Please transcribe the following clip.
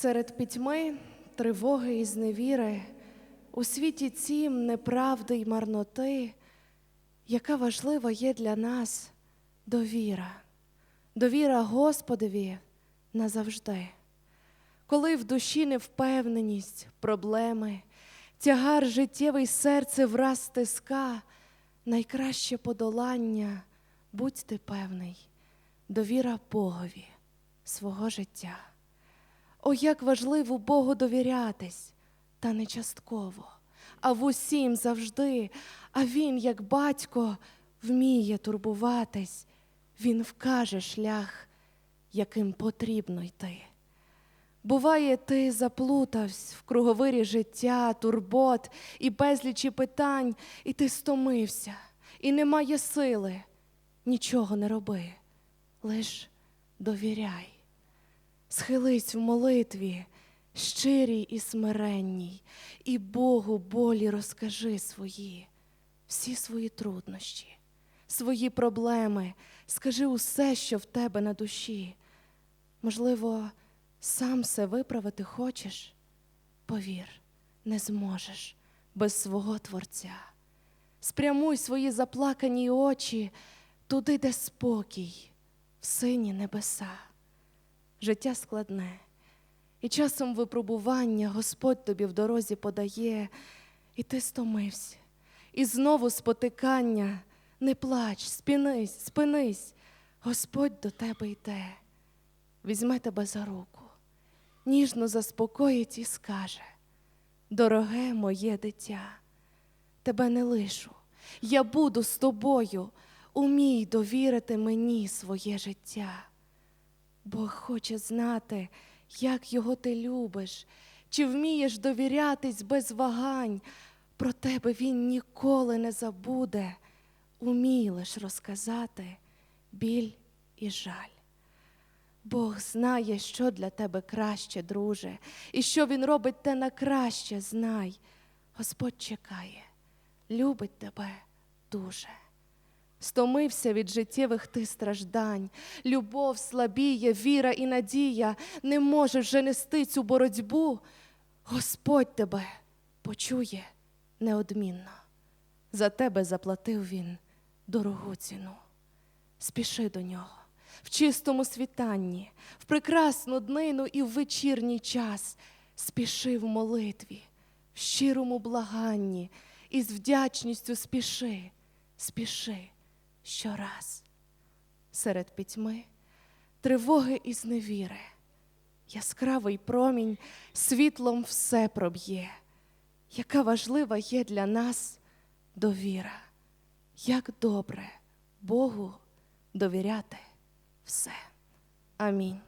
Серед пітьми, тривоги і зневіри, у світі цім неправди й марноти, яка важлива є для нас довіра, довіра Господові назавжди. Коли в душі невпевненість, проблеми, тягар життєвий серце враз стиска, найкраще подолання, будь ти певний, довіра Богові свого життя. О, як важливо Богу довірятись, та не частково, а в усім завжди. А Він, як батько, вміє турбуватись, Він вкаже шлях, яким потрібно йти. Буває, ти заплутався в круговирі життя, турбот і безлічі питань, і ти стомився, і немає сили. Нічого не роби, лиш довіряй. Схились в молитві, щирій і смиренній, і Богу болі розкажи свої, всі свої труднощі, свої проблеми, скажи усе, що в тебе на душі. Можливо, сам все виправити хочеш? Повір, не зможеш без свого Творця. Спрямуй свої заплакані очі туди, де спокій, в сині небеса. Життя складне, і часом випробування Господь тобі в дорозі подає, і ти стомився, і знову спотикання, не плач, спінись, спинись, Господь до тебе йде, візьме тебе за руку, ніжно заспокоїть і скаже: Дороге моє дитя, тебе не лишу, я буду з тобою, умій довірити мені своє життя. Бог хоче знати, як його ти любиш, чи вмієш довірятись без вагань. Про тебе він ніколи не забуде, умій лиш розказати біль і жаль. Бог знає, що для тебе краще, друже, і що Він робить те на краще, знай. Господь чекає, любить тебе дуже. Стомився від життєвих ти страждань, любов слабіє, віра і надія, не можеш вже нести цю боротьбу. Господь тебе почує неодмінно. За тебе заплатив він дорогу ціну. Спіши до нього в чистому світанні, в прекрасну днину і в вечірній час. Спіши в молитві, в щирому благанні, і з вдячністю спіши, спіши щораз. Серед пітьми, тривоги і зневіри, яскравий промінь світлом все проб'є, яка важлива є для нас довіра, як добре Богу довіряти все. Амінь.